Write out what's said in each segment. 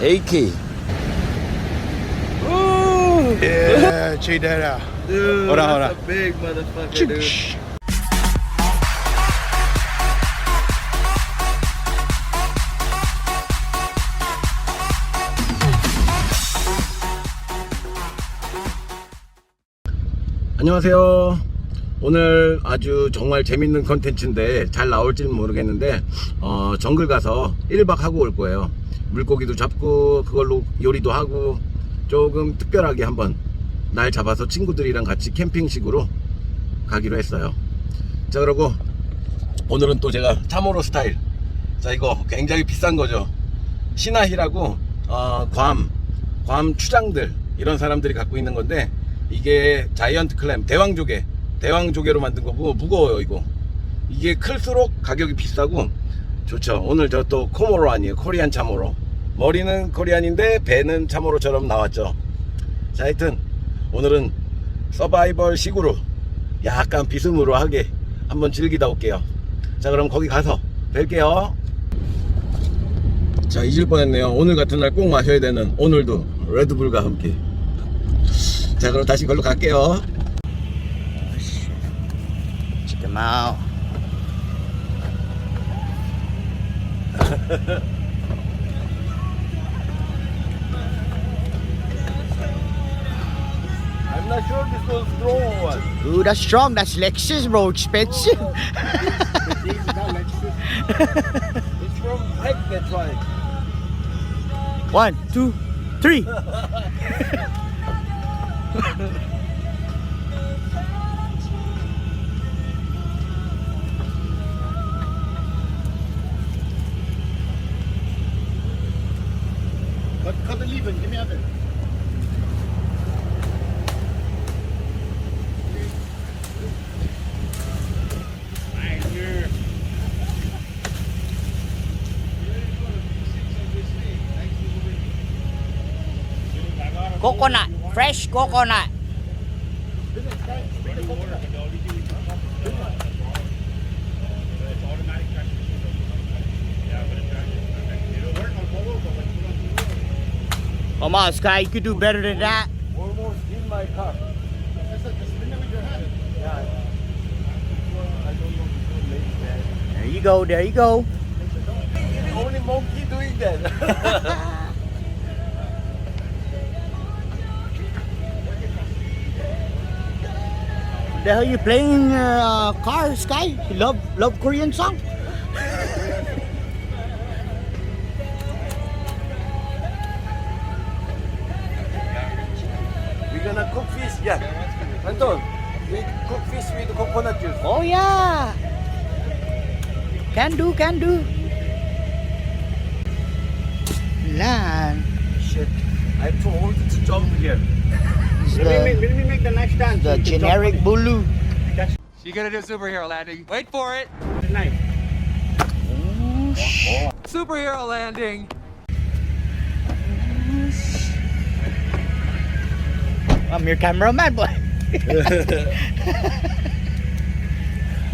AK. Yeah, check that out. Dude, Hold on, hold that's a big motherfucker, dude. 안녕하세요. 오늘 아주 정말 재밌는 컨텐츠인데 잘 나올지는 모르겠는데 어, 정글 가서 1박 하고 올 거예요. 물고기도 잡고 그걸로 요리도 하고 조금 특별하게 한번 날 잡아서 친구들이랑 같이 캠핑식으로 가기로 했어요. 자 그리고 오늘은 또 제가 참호로 스타일. 자 이거 굉장히 비싼 거죠. 시나히라고 어, 괌, 괌 추장들 이런 사람들이 갖고 있는 건데 이게 자이언트 클램 대왕조개 대왕조개로 만든 거고 무거워요 이거 이게 클수록 가격이 비싸고 좋죠 오늘 저 또 코모로 아니에요 코리안 참호로 머리는 코리안인데 배는 참호로처럼 나왔죠. 자 하여튼 오늘은 서바이벌 식으로 약간 비스무로 하게 한번 즐기다 올게요. 자 그럼 거기 가서 뵐게요. 자 잊을 뻔했네요. 오늘 같은 날 꼭 마셔야 되는 오늘도 레드불과 함께. 자 그럼 다시 걸로 갈게요. Check them out. I'm not sure this strong what Ooh, that's strong. That's Lexus, bro. Expensive. Oh. It's from Heck, that's why One, two, three. But cut the leaf and give me other. Coconut. Fresh coconut. Come on, Sky. You could do better than that. almost in my car There you go. There you go. only monkey doing that The hell you playing uh, car, Sky? Love love Korean song? we're gonna cook fish yeah Anton we cook fish with coconut juice Oh yeah. Can do, can do. Lan. shit I'm too old to jump here It's Let me, the, let me make the next dance. the generic bulu. You gotta do superhero landing. Wait for it. Nice. Superhero landing. I'm your cameraman, boy.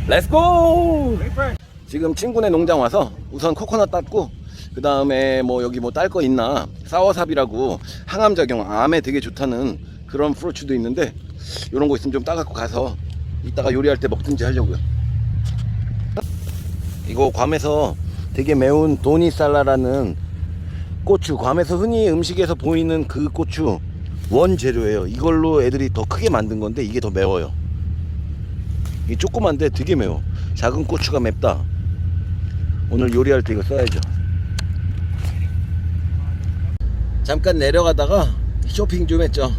렛츠고! 지금 친구네 농장 와서 우선 코코넛 땄고 그 다음에 뭐 여기 뭐 딸 거 있나 사워삽이라고 항암 작용 암에 되게 좋다는 그런 프루츠도 있는데 이런 거 있으면 좀 따갖고 가서 이따가 요리할 때 먹든지 하려고요. 이거 괌에서 되게 매운 도니살라라는 고추 괌에서 흔히 음식에서 보이는 그 고추 원재료예요. 이걸로 애들이 더 크게 만든 건데 이게 더 매워요. 이 조그만데 되게 매워. 작은 고추가 맵다. 오늘 요리할 때 이거 써야죠. 잠깐 내려가다가 쇼핑 좀 했죠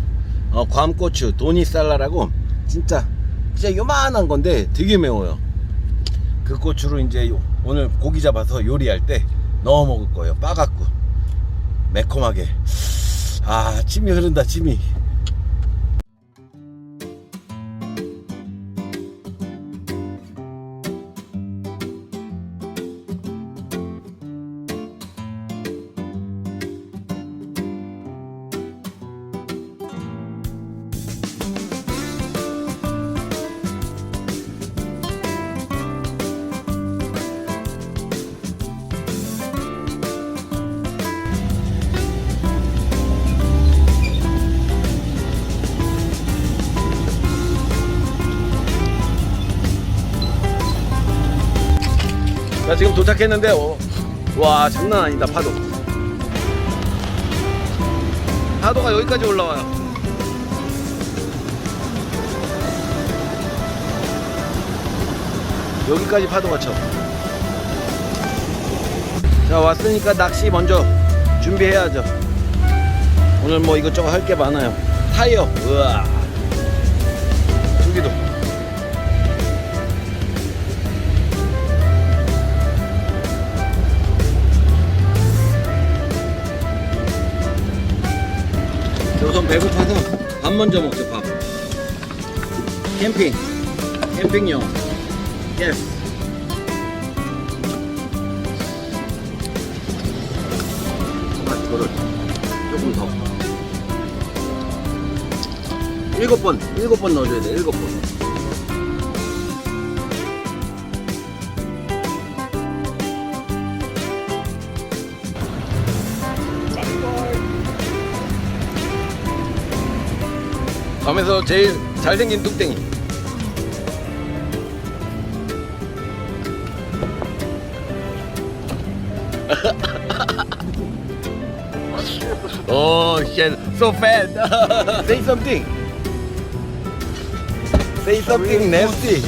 어, 괌고추 도니살라라고 진짜 진짜 요만한 건데 되게 매워요. 그 고추로 이제 요- 오늘 고기 잡아서 요리할 때 넣어 먹을 거예요. 빠갖고 매콤하게. 아 침이 흐른다 침이 지금 도착했는데 어, 와 장난 아니다 파도 파도가 여기까지 올라와요 여기까지 파도가 쳐. 자 왔으니까 낚시 먼저 준비해야죠. 오늘 뭐 이것저것 할 게 많아요. 타이어, 우와. 우선 배고파서 밥 먼저 먹죠 밥. 캠핑, 캠핑용. 예스. 토마토를 조금 더. 일곱 번, 일곱 번 넣어줘야 돼, 일곱 번. 밤에서 제일 잘생긴 뚝땡이. Oh shit, so fat. Say something. Say something nasty.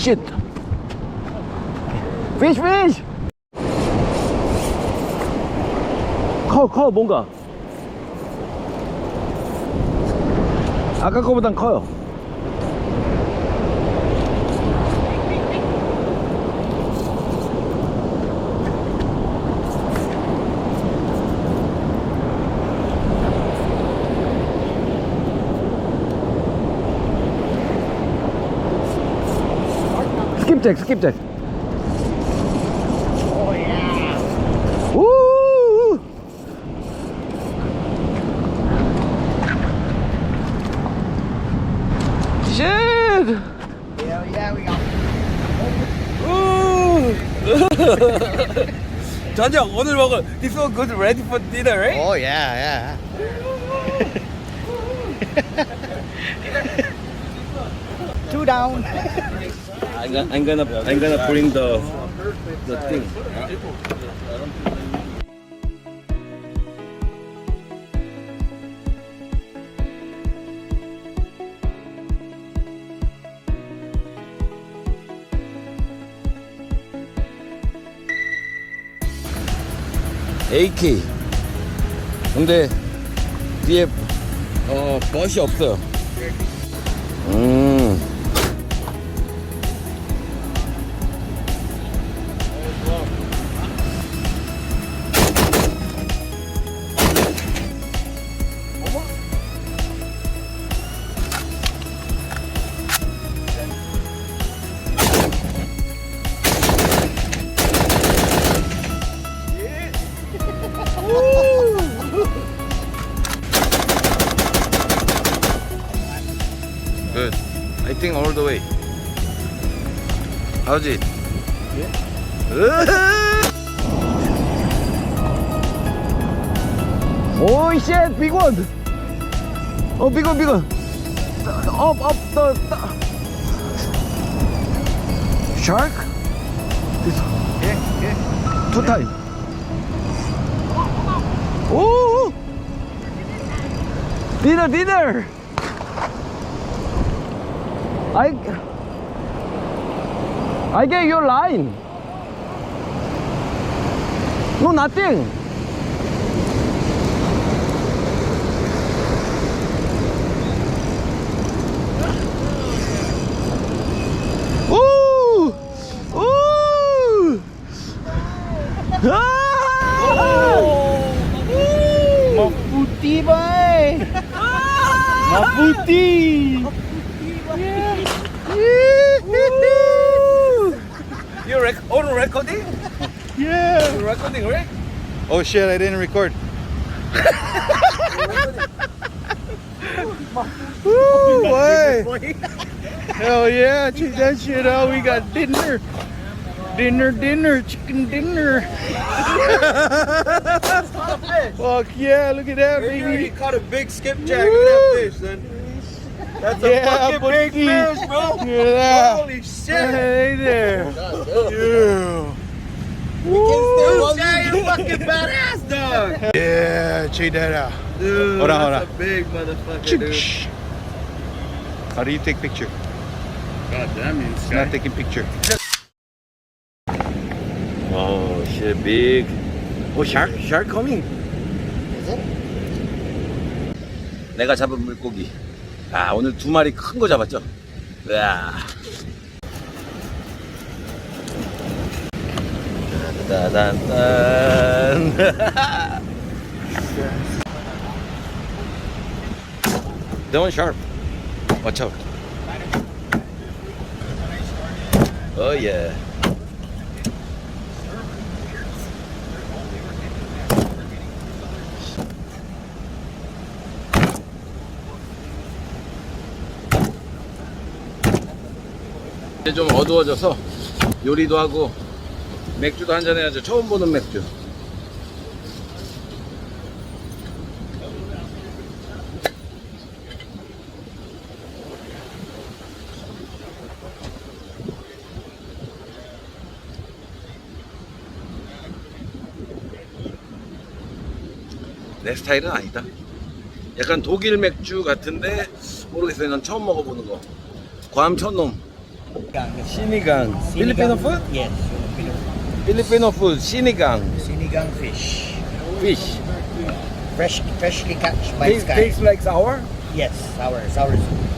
Shit. Fish, fish. 커, 커, 뭔가. 아까 거보단 커요. 스킵잭, 스킵잭. Oh. 우! 쉣! 저녁 오늘 먹을 This one good ready for dinner, right? Oh yeah, yeah. Two down. I'm gonna, I'm gonna, I'm gonna bring the the thing. AK. 근데 뒤에 어 멋이 없어요. 음. Oh big one. Oh, big one, big one. Up, up, the, the. Shark? This. Yeah, yeah. Two times. Oh! Dinner, dinner. I I get your line. No, nothing. Ooh! Ooh! Ah! Maputi, boy! Ah! Maputi! Oh shit, I didn't record. Woo, why? Hell yeah, check that shit out. We got dinner. Dinner, dinner, chicken dinner. Fuck yeah, look at that, baby. caught a big skipjack. Look at that fish, then. That's Yeah, buddy. bro. Look at that. Holy shit. Hey there. Yeah. Dude, Jay, you fucking badass, dog. Yeah, check that out. Dude, Hold on, hold that's on. a big motherfucker, dude. How do you take picture? God damn it. It's not taking picture. Oh shit, big. Oh, shark, shark coming. 내가 잡은 물고기. 아, 오늘 두 마리 큰 거 잡았죠? 으아. 따단단. That one sharp. Watch out. Oh yeah. 이제 좀 어두워져서 요리도 하고 맥주도 한잔 해야죠. 처음 보는 맥주. 내 스타일은 아니다. 약간 독일 맥주 같은데 모르겠어요. 난 처음 먹어보는 거. 괌 촌놈. 시니강. 필리핀어 푸드? Filipino food, sinigang. Sinigang fish. Fish. Fresh, freshly catch by Tastes sky. tastes like sour? Yes, sour, sour soup.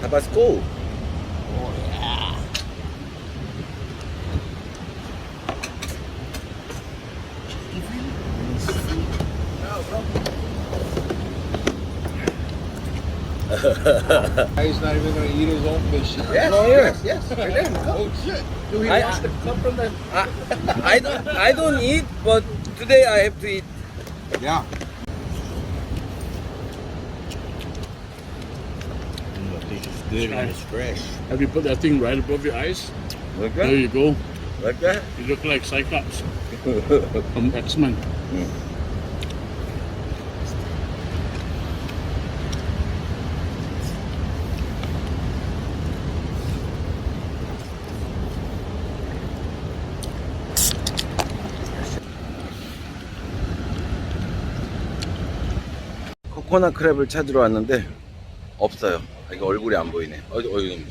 Tabasco. Oh, yeah. He's not even gonna eat his own fish. Yes, yes, yes. Oh, oh shit! Do he I- wants to come from that? I, I don't, I don't eat, but today I have to eat. Yeah. This good and it's fresh. Have you put that thing right above your eyes? Like that? There you go. Like that? You look like Cyclops from X-Men. Hmm. 코코넛 크랩을 찾으러 왔는데 없어요. 아, 이거 얼굴이 안 보이네. 어디 어디.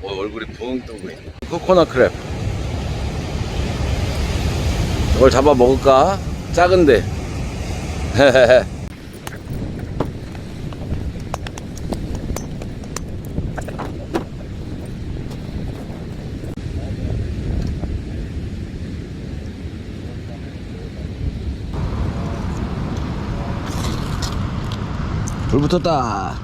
어, 얼굴이 붕 뜨고 있네. 코코넛 크랩. 이걸 잡아 먹을까? 작은데. 붙었다.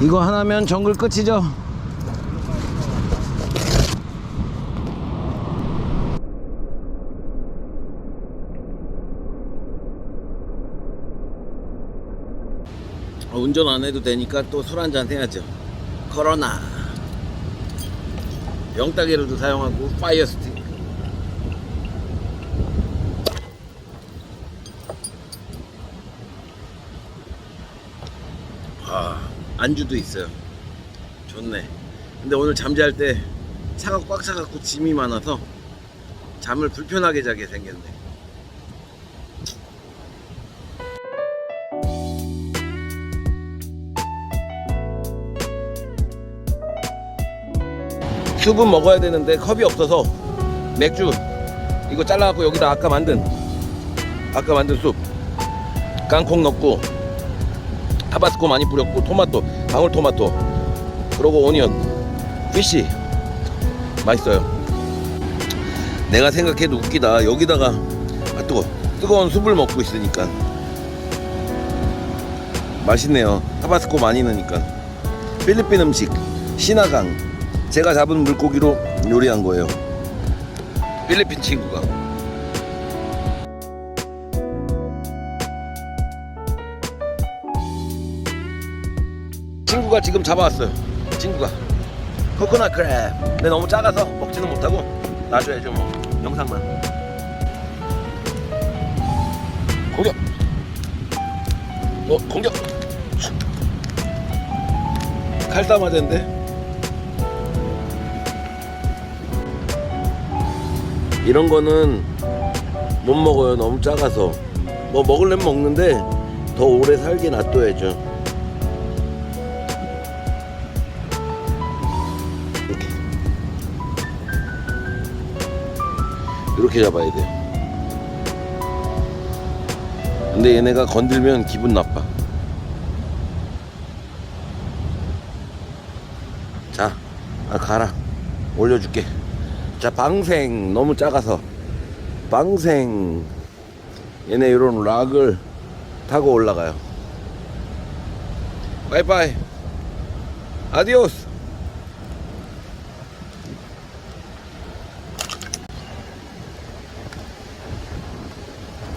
이거 하나면 정글 끝이죠. 어, 운전 안 해도 되니까 또 술 한잔 해야죠. 코로나 영따개로도 사용하고 파이어 스틱. 아 안주도 있어요. 좋네. 근데 오늘 잠잘 때 차가 꽉 차갖고 짐이 많아서 잠을 불편하게 자게 생겼네 숲은 먹어야 되는데 컵이 없어서 맥주 이거 잘라갖고 여기다 아까 만든 아까 만든 숲 깡콩 넣고 타바스코 많이 뿌렸고 토마토 방울토마토 그리고 오니언 피쉬. 맛있어요. 내가 생각해도 웃기다. 여기다가 아 뜨거 뜨거운 숲을 먹고 있으니까. 맛있네요. 타바스코 많이 넣으니까. 필리핀 음식 시나강 제가 잡은 물고기로 요리한 거예요 필리핀 친구가 친구가 지금 잡아왔어요. 친구가 코코넛 크랩. 근데 너무 작아서 먹지는 못하고 놔줘야죠 뭐 영상만. 공격. 어 공격. 칼싸 맞았는데. 이런 거는 못 먹어요. 너무 작아서. 뭐 먹을래면 먹는데 더 오래 살게 놔둬야죠. 이렇게 이렇게 잡아야 돼요 근데 얘네가 건들면 기분 나빠 자 아, 가라 올려줄게 자 방생 너무 작아서 방생 얘네 이런 락을 타고 올라가요. 바이바이. 아디오스.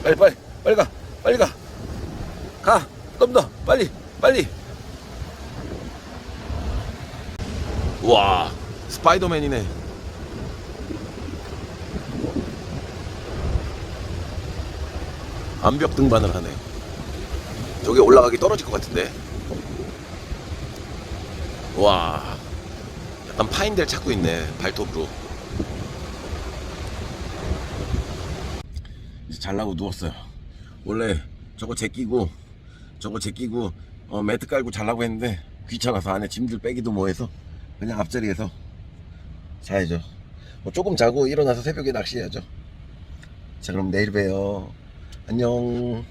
빨리 빨리 빨리 가 빨리 가가좀더 빨리 빨리. 와 스파이더맨이네 암벽 등반을 하네 저기 올라가기 떨어질 것 같은데 와 약간 파인델 찾고 있네 발톱으로 이제 잘라고 누웠어요. 원래 저거 제끼고 저거 제끼고 어, 매트 깔고 잘라고 했는데 귀찮아서 안에 짐들 빼기도 뭐해서 그냥 앞자리에서 자야죠. 뭐 조금 자고 일어나서 새벽에 낚시해야죠. 자 그럼 내일 봬요. 안녕.